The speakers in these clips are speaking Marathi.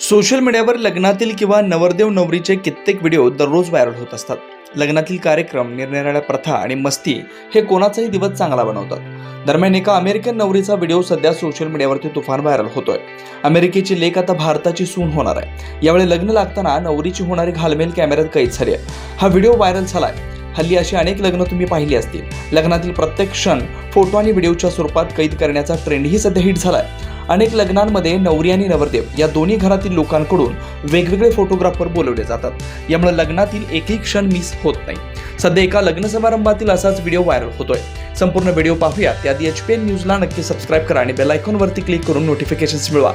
सोशल मीडियावर लग्नातील किंवा नवरदेव नवरीचे कित्येक व्हिडिओ दररोज व्हायरल होत असतात. लग्नातील कार्यक्रम निरनिराळ्या प्रथा आणि मस्ती हे कोणाचाही दिवस चांगला बनवतात. दरम्यान एका अमेरिकन नवरीचा व्हिडिओ सध्या सोशल मीडियावरती तुफान व्हायरल होतोय. अमेरिकेची लेख आता भारताची सून होणार आहे. यावेळी लग्न लागताना नवरीची होणारी घालमेल कॅमेऱ्यात कैद झाली आहे. हा व्हिडिओ व्हायरल आहे हल्ली अशी अनेक लग्न तुम्ही पाहिली असतील. लग्नातील प्रत्येक क्षण फोटो आणि व्हिडिओच्या स्वरूपात कैद करण्याचा ट्रेंडही सध्या हिट झाला आहे अनेक लग्नांमध्ये नवरी आणि नवरदेव या दोन्ही घरातील लोकांकडून वेगवेगळे फोटोग्राफर बोलवले जातात. यामुळे लग्नातील एकही क्षण मिस होत नाही. सध्या एका लग्न समारंभातील असाच व्हिडिओ व्हायरल होतोय. संपूर्ण व्हिडिओ पाहूया त्याआधी एच पी एन न्यूजला नक्की सबस्क्राईब करा आणि बेल आयकॉनवरती क्लिक करून नोटिफिकेशन्स मिळवा.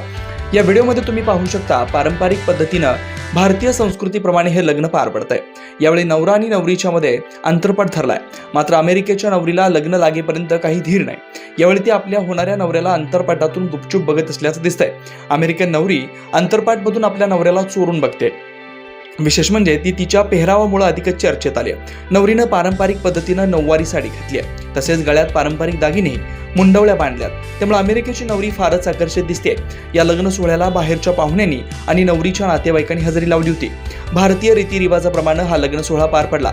या व्हिडिओमध्ये तुम्ही पाहू शकता पारंपरिक पद्धतीनं भारतीय संस्कृतीप्रमाणे हे लग्न पार पडतंय. यावेळी नवरा आणि नवरीच्या मध्ये अंतरपट ठरलाय मात्र अमेरिकेच्या नवरीला लग्न लागेपर्यंत काही धीर नाही. यावेळी ती आपल्या होणाऱ्या नवऱ्याला अंतरपाटातून गुपचूप बघत असल्याचं दिसतंय. अमेरिकन नवरी अंतरपाटमधून आपल्या नवऱ्याला चोरून बघते. विशेष म्हणजे ती तिच्या पेहरावामुळे अधिकच चर्चेत आली. नवरीनं पारंपरिक पद्धतीनं नऊवारी साडी घातली आहे. तसेच गळ्यात पारंपरिक दागिने मुंडवल्या बांधल्यात. त्यामुळे अमेरिकेची नवरी फारच आकर्षित दिसते या लग्न सोहळ्याला बाहेरच्या पाहुण्यांनी आणि नवरीच्या नातेवाईकांनी हजेरी लावली होती. भारतीय रीतिरिवाजाप्रमाणे हा लग्न सोहळा पार पडला.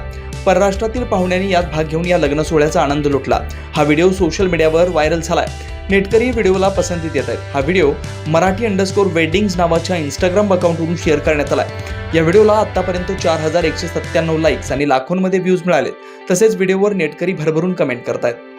परराष्ट्रातील पाहुण्यांनी यात भाग घेऊन या लग्न सोहळ्याचा आनंद लुटला. हा व्हिडिओ सोशल मीडियावर व्हायरल झालाय. नेटकरी व्हिडिओला पसंती देत आहेत. हा व्हिडिओ मराठी अंडरस्कोर वेडिंग्ज नावाच्या इंस्टाग्राम अकाउंटवरून शेअर करण्यात आलाय. या व्हिडिओला आतापर्यंत चार हजार एकशे सत्त्याण्णव लाईक्स आणि लाखोंमध्ये व्ह्यूज मिळाले तसेच व्हिडिओवर नेटकरी भरभरून कमेंट करतायत.